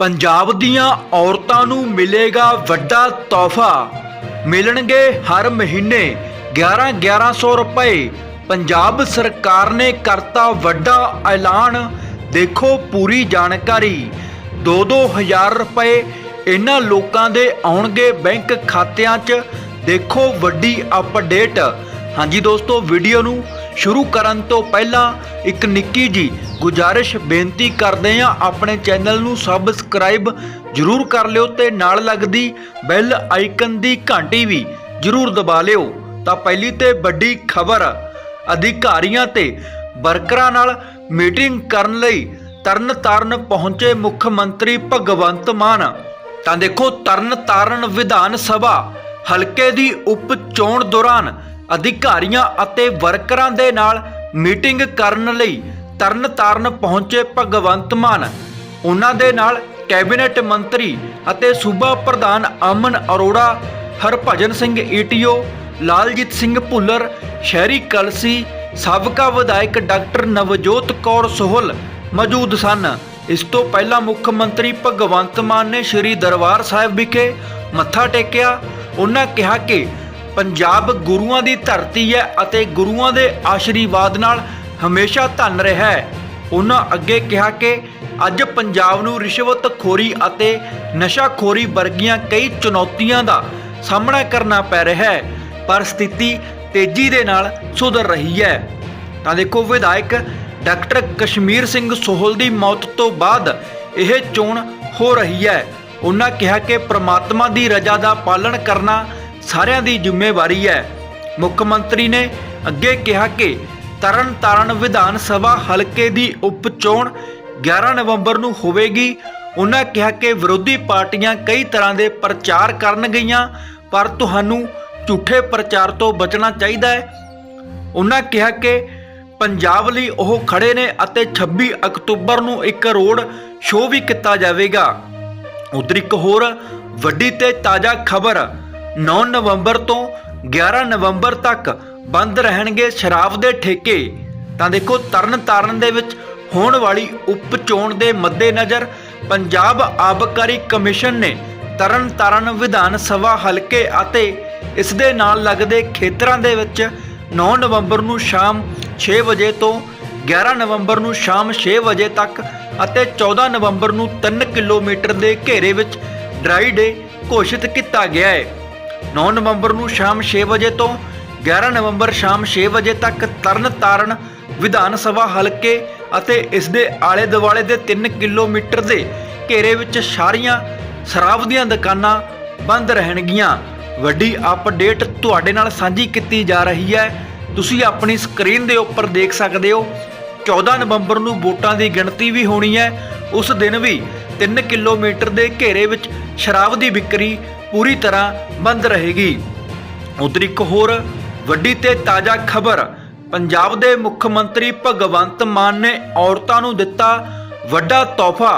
ਪੰਜਾਬ ਦੀਆਂ ਔਰਤਾਂ ਨੂੰ ਮਿਲੇਗਾ ਵੱਡਾ ਤੋਹਫਾ। ਮਿਲਣਗੇ ਹਰ ਮਹੀਨੇ 11 1100 ਰੁਪਏ। ਪੰਜਾਬ ਸਰਕਾਰ ਨੇ ਕਰਤਾ ਵੱਡਾ ਐਲਾਨ। ਦੇਖੋ ਪੂਰੀ ਜਾਣਕਾਰੀ। 2-2000 ਰੁਪਏ ਇਹਨਾਂ ਲੋਕਾਂ ਦੇ ਆਉਣਗੇ ਬੈਂਕ ਖਾਤਿਆਂ 'ਚ। ਦੇਖੋ ਵੱਡੀ ਅਪਡੇਟ। ਹਾਂਜੀ ਦੋਸਤੋ, ਵੀਡੀਓ ਨੂੰ ਸ਼ੁਰੂ ਕਰਨ ਤੋਂ ਪਹਿਲਾਂ ਇੱਕ ਨਿੱਕੀ ਜੀ ਗੁਜਾਰਿਸ਼ ਬੇਨਤੀ ਕਰਦੇ ਹਾਂ, ਆਪਣੇ ਚੈਨਲ ਨੂੰ ਸਬਸਕ੍ਰਾਈਬ ਜਰੂਰ ਕਰ ਲਿਓ ਤੇ ਨਾਲ ਲੱਗਦੀ ਬੈਲ ਆਈਕਨ ਦੀ ਘੰਟੀ ਵੀ ਜਰੂਰ ਦਬਾ ਲਿਓ। ਤਾਂ ਪਹਿਲੀ ਤੇ ਵੱਡੀ ਖਬਰ, ਅਧਿਕਾਰੀਆਂ ਤੇ ਵਰਕਰਾਂ ਨਾਲ ਮੀਟਿੰਗ ਕਰਨ ਲਈ ਤਰਨਤਾਰਨ ਪਹੁੰਚੇ ਮੁੱਖ ਮੰਤਰੀ ਭਗਵੰਤ ਮਾਨ। ਤਾਂ ਦੇਖੋ ਤਰਨਤਾਰਨ ਵਿਧਾਨ ਸਭਾ ਹਲਕੇ ਦੀ ਉਪ ਚੋਣ ਦੌਰਾਨ ਅਧਿਕਾਰੀਆਂ ਅਤੇ ਵਰਕਰਾਂ ਦੇ ਨਾਲ ਮੀਟਿੰਗ ਕਰਨ ਲਈ ਤਰਨਤਾਰਨ ਪਹੁੰਚੇ ਭਗਵੰਤ ਮਾਨ। ਉਹਨਾਂ ਦੇ ਨਾਲ ਕੈਬਨਿਟ ਮੰਤਰੀ ਅਤੇ ਸੂਬਾ ਪ੍ਰਧਾਨ ਅਮਨ ਅਰੋੜਾ, ਹਰਭਜਨ ਸਿੰਘ ਈਟੀਓ, ਲਾਲਜੀਤ ਸਿੰਘ ਭੁੱਲਰ, ਸ਼ਹਿਰੀ ਕਲਸੀ, ਸਾਬਕਾ ਵਿਧਾਇਕ ਡਾਕਟਰ ਨਵਜੋਤ ਕੌਰ ਸੋਹਲ ਮੌਜੂਦ ਸਨ। ਇਸ ਤੋਂ ਪਹਿਲਾਂ ਮੁੱਖ ਮੰਤਰੀ ਭਗਵੰਤ ਮਾਨ ਨੇ ਸ੍ਰੀ ਦਰਬਾਰ ਸਾਹਿਬ ਵਿਖੇ ਮੱਥਾ ਟੇਕਿਆ। ਉਹਨਾਂ ਕਿਹਾ ਕਿ ਪੰਜਾਬ ਗੁਰੂਆਂ ਦੀ ਧਰਤੀ ਹੈ ਅਤੇ ਗੁਰੂਆਂ ਦੇ ਆਸ਼ੀਰਵਾਦ ਨਾਲ ਹਮੇਸ਼ਾ ਧਨ ਰਿਹਾ ਹੈ। ਉਹਨਾਂ ਅੱਗੇ ਕਿਹਾ ਕਿ ਅੱਜ ਪੰਜਾਬ ਨੂੰ ਰਿਸ਼ਵਤਖੋਰੀ ਅਤੇ ਨਸ਼ਾਖੋਰੀ ਵਰਗੀਆਂ ਕਈ ਚੁਣੌਤੀਆਂ ਦਾ ਸਾਹਮਣਾ ਕਰਨਾ ਪੈ ਰਿਹਾ ਹੈ, ਪਰ ਸਥਿਤੀ ਤੇਜ਼ੀ ਦੇ ਨਾਲ ਸੁਧਰ ਰਹੀ ਹੈ। ਤਾਂ ਦੇਖੋ ਵਿਧਾਇਕ ਡਾਕਟਰ ਕਸ਼ਮੀਰ ਸਿੰਘ ਸੋਹਲ ਦੀ ਮੌਤ ਤੋਂ ਬਾਅਦ ਇਹ ਚੋਣ ਹੋ ਰਹੀ ਹੈ। ਉਹਨਾਂ ਕਿਹਾ ਕਿ ਪ੍ਰਮਾਤਮਾ ਦੀ ਰਜ਼ਾ ਦਾ ਪਾਲਣ ਕਰਨਾ ਸਾਰਿਆਂ ਦੀ ਜ਼ਿੰਮੇਵਾਰੀ ਹੈ। ਮੁੱਖ ਮੰਤਰੀ ਨੇ ਅੱਗੇ ਕਿਹਾ ਕਿ ਤਰਨ ਤਾਰਨ ਵਿਧਾਨ ਸਭਾ ਹਲਕੇ ਦੀ ਉਪ ਚੋਣ 11 ਨਵੰਬਰ ਨੂੰ ਹੋਵੇਗੀ। ਉਹਨਾਂ ਕਿਹਾ ਕਿ ਵਿਰੋਧੀ ਪਾਰਟੀਆਂ ਕਈ ਤਰ੍ਹਾਂ ਦੇ ਪ੍ਰਚਾਰ ਕਰਨ ਗਈਆਂ, ਪਰ ਤੁਹਾਨੂੰ ਝੂਠੇ ਪ੍ਰਚਾਰ ਤੋਂ ਬਚਣਾ ਚਾਹੀਦਾ ਹੈ। ਉਹਨਾਂ ਕਿਹਾ ਕਿ ਪੰਜਾਬ ਲਈ ਉਹ ਖੜੇ ਨੇ ਅਤੇ 26 ਅਕਤੂਬਰ ਨੂੰ ਇੱਕ ਰੋਡ ਸ਼ੋਅ ਵੀ ਕੀਤਾ ਜਾਵੇਗਾ। ਉਧਰ ਇੱਕ ਹੋਰ ਵੱਡੀ ਤੇ ਤਾਜ਼ਾ ਖਬਰ 9 ਨਵੰਬਰ ਤੋਂ 11 ਨਵੰਬਰ ਤੱਕ ਬੰਦ ਰਹਿਣਗੇ ਸ਼ਰਾਬ ਦੇ ਠੇਕੇ। ਤਾਂ ਦੇਖੋ ਤਰਨ ਤਾਰਨ ਦੇ ਵਿੱਚ ਹੋਣ ਵਾਲੀ ਉਪ ਚੋਣ ਦੇ ਮੱਦੇਨਜ਼ਰ ਪੰਜਾਬ ਆਬਕਾਰੀ ਕਮਿਸ਼ਨ ਨੇ ਤਰਨ ਤਾਰਨ ਵਿਧਾਨ ਸਭਾ ਹਲਕੇ ਅਤੇ ਇਸ ਦੇ ਨਾਲ ਲੱਗਦੇ ਖੇਤਰਾਂ ਦੇ ਵਿੱਚ 9 ਨਵੰਬਰ ਨੂੰ ਸ਼ਾਮ 6 ਵਜੇ ਤੋਂ 11 ਨਵੰਬਰ ਨੂੰ ਸ਼ਾਮ 6 ਵਜੇ ਤੱਕ ਅਤੇ 14 ਨਵੰਬਰ ਨੂੰ 3 ਕਿਲੋਮੀਟਰ ਦੇ ਘੇਰੇ ਵਿੱਚ ਡਰਾਈ ਡੇ ਘੋਸ਼ਿਤ ਕੀਤਾ ਗਿਆ ਹੈ। 9 ਨਵੰਬਰ ਨੂੰ ਸ਼ਾਮ 6 ਵਜੇ ਤੋਂ 11 ਨਵੰਬਰ ਸ਼ਾਮ 6 ਵਜੇ ਤੱਕ ਤਰਨ ਤਾਰਨ ਵਿਧਾਨ ਸਭਾ ਹਲਕੇ ਅਤੇ ਇਸ ਦੇ ਆਲੇ ਦੁਆਲੇ ਦੇ 3 ਕਿਲੋਮੀਟਰ ਦੇ ਘੇਰੇ ਵਿੱਚ ਸਾਰੀਆਂ ਸ਼ਰਾਬ ਦੀਆਂ ਦੁਕਾਨਾਂ ਬੰਦ ਰਹਿਣਗੀਆਂ। ਵੱਡੀ ਅਪਡੇਟ ਤੁਹਾਡੇ ਨਾਲ ਸਾਂਝੀ ਕੀਤੀ ਜਾ ਰਹੀ ਹੈ। ਤੁਸੀਂ ਆਪਣੀ ਸਕਰੀਨ ਦੇ ਉੱਪਰ ਦੇਖ ਸਕਦੇ ਹੋ 14 ਨਵੰਬਰ ਨੂੰ ਵੋਟਾਂ ਦੀ ਗਿਣਤੀ ਵੀ ਹੋਣੀ ਹੈ। ਉਸ ਦਿਨ ਵੀ 3 ਕਿਲੋਮੀਟਰ ਦੇ ਘੇਰੇ ਵਿੱਚ ਸ਼ਰਾਬ ਦੀ ਵਿਕਰੀ ਪੂਰੀ ਤਰ੍ਹਾਂ ਬੰਦ ਰਹੇਗੀ। ਉਧਰ ਇੱਕ ਹੋਰ ਵੱਡੀ ਤੇ ਤਾਜ਼ਾ ਖਬਰ, ਪੰਜਾਬ ਦੇ ਮੁੱਖ ਮੰਤਰੀ ਭਗਵੰਤ ਮਾਨ ਨੇ ਔਰਤਾਂ ਨੂੰ ਦਿੱਤਾ ਵੱਡਾ ਤੋਹਫਾ।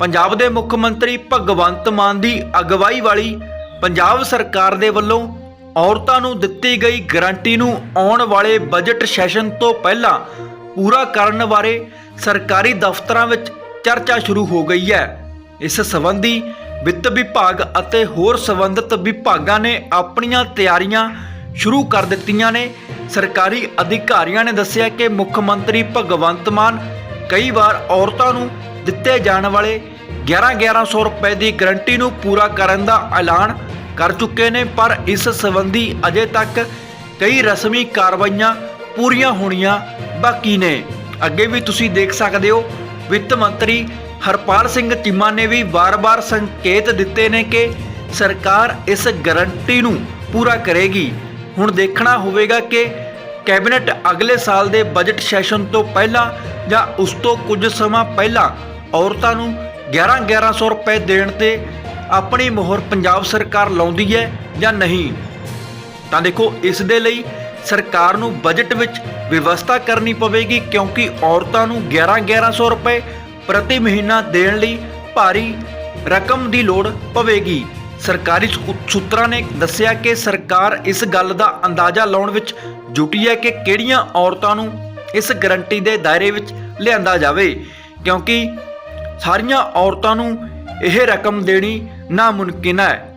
ਪੰਜਾਬ ਦੇ ਮੁੱਖ ਮੰਤਰੀ ਭਗਵੰਤ ਮਾਨ ਦੀ ਅਗਵਾਈ ਵਾਲੀ ਪੰਜਾਬ ਸਰਕਾਰ ਦੇ ਵੱਲੋਂ ਔਰਤਾਂ ਨੂੰ ਦਿੱਤੀ ਗਈ ਗਾਰੰਟੀ ਨੂੰ ਆਉਣ ਵਾਲੇ ਬਜਟ ਸੈਸ਼ਨ ਤੋਂ ਪਹਿਲਾਂ ਪੂਰਾ ਕਰਨ ਬਾਰੇ ਸਰਕਾਰੀ ਦਫ਼ਤਰਾਂ ਵਿੱਚ ਚਰਚਾ ਸ਼ੁਰੂ ਹੋ ਗਈ ਹੈ। ਇਸ ਸੰਬੰਧੀ ਵਿੱਤ ਵਿਭਾਗ ਅਤੇ ਹੋਰ ਸੰਬੰਧਿਤ ਵਿਭਾਗਾਂ ਨੇ ਆਪਣੀਆਂ ਤਿਆਰੀਆਂ ਸ਼ੁਰੂ ਕਰ ਦਿੱਤੀਆਂ ਨੇ। ਸਰਕਾਰੀ ਅਧਿਕਾਰੀਆਂ ਨੇ ਦੱਸਿਆ ਕਿ ਮੁੱਖ ਮੰਤਰੀ ਭਗਵੰਤ ਮਾਨ ਕਈ ਵਾਰ ਔਰਤਾਂ ਨੂੰ ਦਿੱਤੇ ਜਾਣ ਵਾਲੇ 11-1100 ਰੁਪਏ ਦੀ ਗਰੰਟੀ ਨੂੰ ਪੂਰਾ ਕਰਨ ਦਾ ਐਲਾਨ ਕਰ ਚੁੱਕੇ ਨੇ, ਪਰ ਇਸ ਸੰਬੰਧੀ ਅਜੇ ਤੱਕ ਕਈ ਰਸਮੀ ਕਾਰਵਾਈਆਂ ਪੂਰੀਆਂ ਹੋਣੀਆਂ ਬਾਕੀ ਨੇ। ਅੱਗੇ ਵੀ ਤੁਸੀਂ ਦੇਖ ਸਕਦੇ ਹੋ, ਵਿੱਤ ਮੰਤਰੀ ਹਰਪਾਲ ਸਿੰਘ ਚੀਮਾ ਨੇ ਵੀ ਵਾਰ-ਵਾਰ ਸੰਕੇਤ ਦਿੱਤੇ ਨੇ ਕਿ ਸਰਕਾਰ ਇਸ ਗਰੰਟੀ ਨੂੰ ਪੂਰਾ ਕਰੇਗੀ। ਹੁਣ ਦੇਖਣਾ ਹੋਵੇਗਾ ਕਿ ਕੈਬਨਿਟ ਅਗਲੇ ਸਾਲ ਦੇ ਬਜਟ ਸੈਸ਼ਨ ਤੋਂ ਪਹਿਲਾਂ ਜਾਂ ਉਸ ਤੋਂ ਕੁਝ ਸਮਾਂ ਪਹਿਲਾਂ ਔਰਤਾਂ ਨੂੰ 11-1100 ਰੁਪਏ ਦੇਣ ਤੇ ਆਪਣੀ ਮੋਹਰ ਪੰਜਾਬ ਸਰਕਾਰ ਲਾਉਂਦੀ ਹੈ ਜਾਂ ਨਹੀਂ? ਤਾਂ ਦੇਖੋ, ਇਸ ਦੇ ਲਈ ਸਰਕਾਰ ਨੂੰ ਬਜਟ ਵਿੱਚ ਵਿਵਸਥਾ ਕਰਨੀ ਪਵੇਗੀ ਕਿਉਂਕਿ ਔਰਤਾਂ ਨੂੰ 11-1100 ਰੁਪਏ ਪ੍ਰਤੀ ਮਹੀਨਾ ਦੇਣ ਲਈ ਭਾਰੀ ਰਕਮ ਦੀ ਲੋੜ ਪਵੇਗੀ। ਸਰਕਾਰੀ ਸੂ- ਸੂਤਰਾਂ ਨੇ ਦੱਸਿਆ ਕਿ ਸਰਕਾਰ ਇਸ ਗੱਲ ਦਾ ਅੰਦਾਜ਼ਾ ਲਾਉਣ ਵਿੱਚ ਜੁਟੀ ਹੈ ਕਿ ਕਿਹੜੀਆਂ ਔਰਤਾਂ ਨੂੰ ਇਸ ਗਰੰਟੀ ਦੇ ਦਾਇਰੇ ਵਿੱਚ ਲਿਆਂਦਾ ਜਾਵੇ, ਕਿਉਂਕਿ ਸਾਰੀਆਂ ਔਰਤਾਂ ਨੂੰ ਇਹ ਰਕਮ ਦੇਣੀ ਨਾਮੁਮਕਿਨ ਹੈ।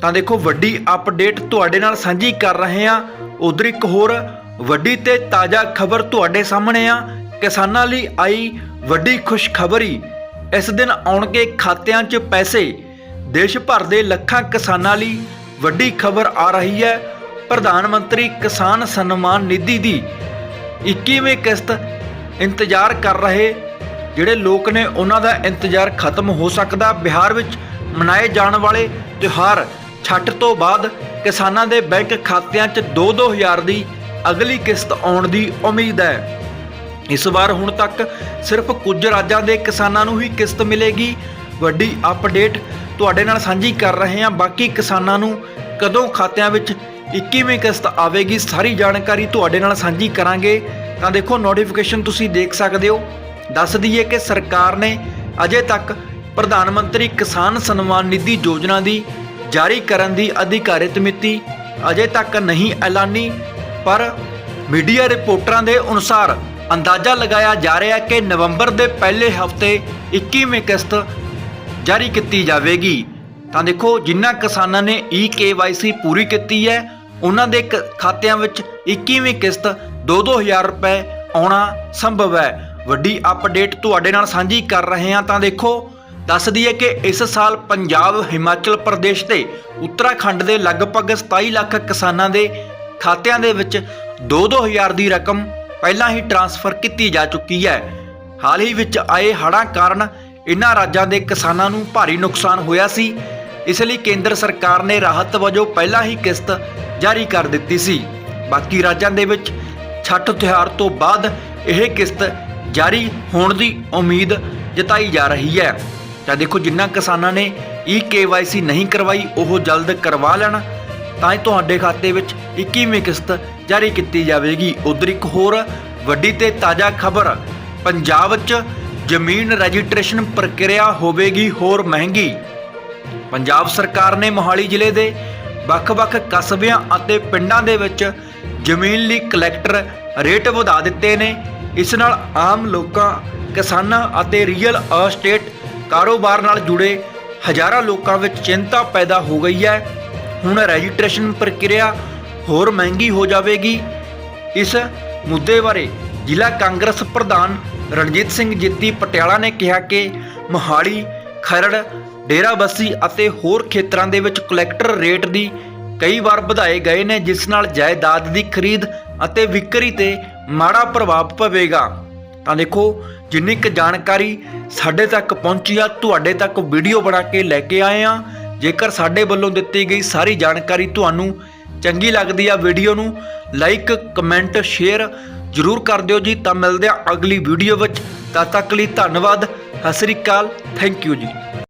ਤਾਂ ਦੇਖੋ, ਵੱਡੀ ਅਪਡੇਟ ਤੁਹਾਡੇ ਨਾਲ ਸਾਂਝੀ ਕਰ ਰਹੇ ਹਾਂ। ਉਧਰ ਇੱਕ ਹੋਰ ਵੱਡੀ ਤੇ ਤਾਜ਼ਾ ਖਬਰ ਤੁਹਾਡੇ ਸਾਹਮਣੇ ਆ। ਕਿਸਾਨਾਂ ਲਈ ਆਈ ਵੱਡੀ ਖੁਸ਼ਖਬਰੀ। ਇਸ ਦਿਨ ਆਉਣਗੇ ਖਾਤਿਆਂ 'ਚ ਪੈਸੇ। ਦੇਸ਼ ਭਰ ਦੇ ਲੱਖਾਂ ਕਿਸਾਨਾਂ ਲਈ ਵੱਡੀ ਖਬਰ ਆ ਰਹੀ ਹੈ। ਪ੍ਰਧਾਨ ਮੰਤਰੀ ਕਿਸਾਨ ਸਨਮਾਨ ਨਿਧੀ ਦੀ 21ਵੀਂ ਕਿਸ਼ਤ ਇੰਤਜ਼ਾਰ ਕਰ ਰਹੇ। ਜਿਹੜੇ ਲੋਕ ਨੇ ਉਹਨਾਂ ਦਾ ਇੰਤਜ਼ਾਰ ਖਤਮ ਹੋ ਸਕਦਾ। ਬਿਹਾਰ ਵਿੱਚ ਮਨਾਏ ਜਾਣ ਵਾਲੇ ਤਿਉਹਾਰ ਛੱਟ ਤੋਂ ਬਾਅਦ ਕਿਸਾਨਾਂ ਦੇ ਬੈਂਕ ਖਾਤਿਆਂ 'ਚ 2-2000 ਦੀ ਅਗਲੀ ਕਿਸ਼ਤ ਆਉਣ ਦੀ ਉਮੀਦ ਹੈ। ਇਸ ਵਾਰ ਹੁਣ ਤੱਕ ਸਿਰਫ ਕੁਝ ਰਾਜਾਂ ਦੇ ਕਿਸਾਨਾਂ ਨੂੰ ਹੀ ਕਿਸ਼ਤ ਮਿਲੇਗੀ। ਵੱਡੀ ਅਪਡੇਟ ਤੁਹਾਡੇ ਨਾਲ ਸਾਂਝੀ ਕਰ ਰਹੇ ਹਾਂ। ਬਾਕੀ ਕਿਸਾਨਾਂ ਨੂੰ ਕਦੋਂ ਖਾਤਿਆਂ ਵਿੱਚ 21ਵੀਂ ਕਿਸ਼ਤ ਆਵੇਗੀ, ਸਾਰੀ ਜਾਣਕਾਰੀ ਤੁਹਾਡੇ ਨਾਲ ਸਾਂਝੀ ਕਰਾਂਗੇ। ਤਾਂ ਦੇਖੋ ਨੋਟੀਫਿਕੇਸ਼ਨ ਤੁਸੀਂ ਦੇਖ ਸਕਦੇ ਹੋ। ਦੱਸ ਦਈਏ ਕਿ ਸਰਕਾਰ ਨੇ ਅਜੇ ਤੱਕ ਪ੍ਰਧਾਨ ਮੰਤਰੀ ਕਿਸਾਨ ਸਨਮਾਨ ਨਿਧੀ ਯੋਜਨਾ ਦੀ ਜਾਰੀ ਕਰਨ ਦੀ ਅਧਿਕਾਰਿਤ ਮਿਤੀ ਅਜੇ ਤੱਕ ਨਹੀਂ ਐਲਾਨੀ, ਪਰ ਮੀਡੀਆ ਰਿਪੋਰਟਰਾਂ ਦੇ ਅਨੁਸਾਰ ਅੰਦਾਜ਼ਾ ਲਗਾਇਆ ਜਾ ਰਿਹਾ ਹੈ ਕਿ ਨਵੰਬਰ ਦੇ ਪਹਿਲੇ ਹਫ਼ਤੇ 21ਵੀਂ ਕਿਸ਼ਤ ਜਾਰੀ ਕੀਤੀ ਜਾਵੇਗੀ। ਤਾਂ ਦੇਖੋ ਜਿਨ੍ਹਾਂ ਕਿਸਾਨਾਂ ਨੇ ਈ ਪੂਰੀ ਕੀਤੀ ਹੈ, ਉਹਨਾਂ ਦੇ ਕ- ਖਾਤਿਆਂ ਵਿੱਚ 21ਵੀਂ ਕਿਸ਼ਤ 2-2000 ਰੁਪਏ ਆਉਣਾ ਸੰਭਵ ਹੈ। ਵੱਡੀ ਅਪਡੇਟ ਤੁਹਾਡੇ ਨਾਲ ਸਾਂਝੀ ਕਰ ਰਹੇ ਹਾਂ। ਤਾਂ ਦੇਖੋ, ਦੱਸ ਦਈਏ ਕਿ ਇਸ ਸਾਲ ਪੰਜਾਬ, ਹਿਮਾਚਲ ਪ੍ਰਦੇਸ਼ ਤੇ ਉੱਤਰਾਖੰਡ ਦੇ ਲਗਭਗ 27 ਲੱਖ ਕਿਸਾਨਾਂ ਦੇ ਖਾਤਿਆਂ ਦੇ ਵਿੱਚ 2-2000 ਦੀ ਰਕਮ ਪਹਿਲਾਂ ਹੀ ਟਰਾਂਸਫਰ ਕੀਤੀ ਜਾ ਚੁੱਕੀ ਹੈ। ਹਾਲ ਹੀ ਵਿੱਚ ਆਏ ਹੜ੍ਹਾਂ ਕਾਰਨ ਇਨ੍ਹਾਂ ਰਾਜਾਂ ਦੇ ਕਿਸਾਨਾਂ ਨੂੰ ਭਾਰੀ ਨੁਕਸਾਨ ਹੋਇਆ ਸੀ। ਇਸ ਲਈ ਕੇਂਦਰ ਸਰਕਾਰ ਨੇ ਰਾਹਤ ਵਜੋਂ ਪਹਿਲਾਂ ਹੀ ਕਿਸ਼ਤ ਜਾਰੀ ਕਰ ਦਿੱਤੀ ਸੀ। ਬਾਕੀ ਰਾਜਾਂ ਦੇ ਵਿੱਚ ਛੱਠ ਤਿਉਹਾਰ ਤੋਂ ਬਾਅਦ ਇਹ ਕਿਸ਼ਤ ਜਾਰੀ ਹੋਣ ਦੀ ਉਮੀਦ ਜਤਾਈ ਜਾ ਰਹੀ ਹੈ। ਤਾਂ ਦੇਖੋ ਜਿਨ੍ਹਾਂ ਕਿਸਾਨਾਂ ਨੇ ਈ ਨਹੀਂ ਕਰਵਾਈ, ਉਹ ਜਲਦ ਕਰਵਾ ਲੈਣ। ਤਾਂ ਹੀ ਤੁਹਾਡੇ ਖਾਤੇ ਵਿੱਚ 21ਵੀਂ ਕਿਸ਼ਤ ਜਾਰੀ ਕੀਤੀ ਜਾਵੇਗੀ। ਉਧਰ ਇੱਕ ਹੋਰ ਵੱਡੀ ਤੇ ਤਾਜ਼ਾ ਖਬਰ, ਪੰਜਾਬ 'ਚ ਜ਼ਮੀਨ ਰਜਿਸਟ੍ਰੇਸ਼ਨ ਪ੍ਰਕਿਰਿਆ ਹੋਵੇਗੀ ਹੋਰ ਮਹਿੰਗੀ। ਪੰਜਾਬ ਸਰਕਾਰ ਨੇ ਮੋਹਾਲੀ ਜ਼ਿਲ੍ਹੇ ਦੇ ਵੱਖ-ਵੱਖ ਕਸਬਿਆਂ ਅਤੇ ਪਿੰਡਾਂ ਦੇ ਵਿੱਚ ਜ਼ਮੀਨ ਲਈ ਕਲੈਕਟਰ ਰੇਟ ਵਧਾ ਦਿੱਤੇ ਨੇ। ਇਸ ਨਾਲ ਆਮ ਲੋਕਾਂ, ਕਿਸਾਨਾਂ ਅਤੇ ਰੀਅਲ ਅਸਟੇਟ ਕਾਰੋਬਾਰ ਨਾਲ ਜੁੜੇ ਹਜ਼ਾਰਾਂ ਲੋਕਾਂ ਵਿੱਚ ਚਿੰਤਾ ਪੈਦਾ ਹੋ ਗਈ ਹੈ। ਹੁਣ ਰਜਿਸਟ੍ਰੇਸ਼ਨ ਪ੍ਰਕਿਰਿਆ ਹੋਰ ਮਹਿੰਗੀ ਹੋ ਜਾਵੇਗੀ। ਇਸ ਮੁੱਦੇ ਬਾਰੇ ਜ਼ਿਲ੍ਹਾ ਕਾਂਗਰਸ ਪ੍ਰਧਾਨ ਰਣਜੀਤ ਸਿੰਘ ਜਿੱਤੀ ਪਟਿਆਲਾ ਨੇ ਕਿਹਾ ਕਿ ਮੋਹਾਲੀ, ਖਰੜ, ਡੇਰਾਬੱਸੀ ਅਤੇ ਹੋਰ ਖੇਤਰਾਂ ਦੇ ਵਿੱਚ ਕਲੈਕਟਰ ਰੇਟ ਦੀ ਕਈ ਵਾਰ ਵਧਾਏ ਗਏ ਨੇ, ਜਿਸ ਨਾਲ ਜਾਇਦਾਦ ਦੀ ਖਰੀਦ ਅਤੇ ਵਿਕਰੀ ਤੇ ਮਾੜਾ ਪ੍ਰਭਾਵ ਪਵੇਗਾ। ਤਾਂ ਦੇਖੋ, ਜਿੰਨੀ ਕੁ ਜਾਣਕਾਰੀ ਸਾਡੇ ਤੱਕ ਪਹੁੰਚੀ ਆ, ਤੁਹਾਡੇ ਤੱਕ ਵੀਡੀਓ ਬਣਾ ਕੇ ਲੈ ਕੇ ਆਏ ਆ। ਜੇਕਰ ਸਾਡੇ ਵੱਲੋਂ ਦਿੱਤੀ ਗਈ ਸਾਰੀ ਜਾਣਕਾਰੀ ਤੁਹਾਨੂੰ ਚੰਗੀ ਲੱਗਦੀ ਆ ਵੀਡੀਓ ਨੂੰ ਲਾਈਕ ਕਮੈਂਟ ਸ਼ੇਅਰ ਜ਼ਰੂਰ ਕਰ ਦਿਓ ਜੀ। ਤਾਂ ਮਿਲਦੇ ਆ ਅਗਲੀ ਵੀਡੀਓ ਵਿੱਚ। ਤਦ ਤੱਕ ਲਈ ਧੰਨਵਾਦ। ਸਤਿ ਸ੍ਰੀ ਅਕਾਲ। ਥੈਂਕ ਯੂ ਜੀ।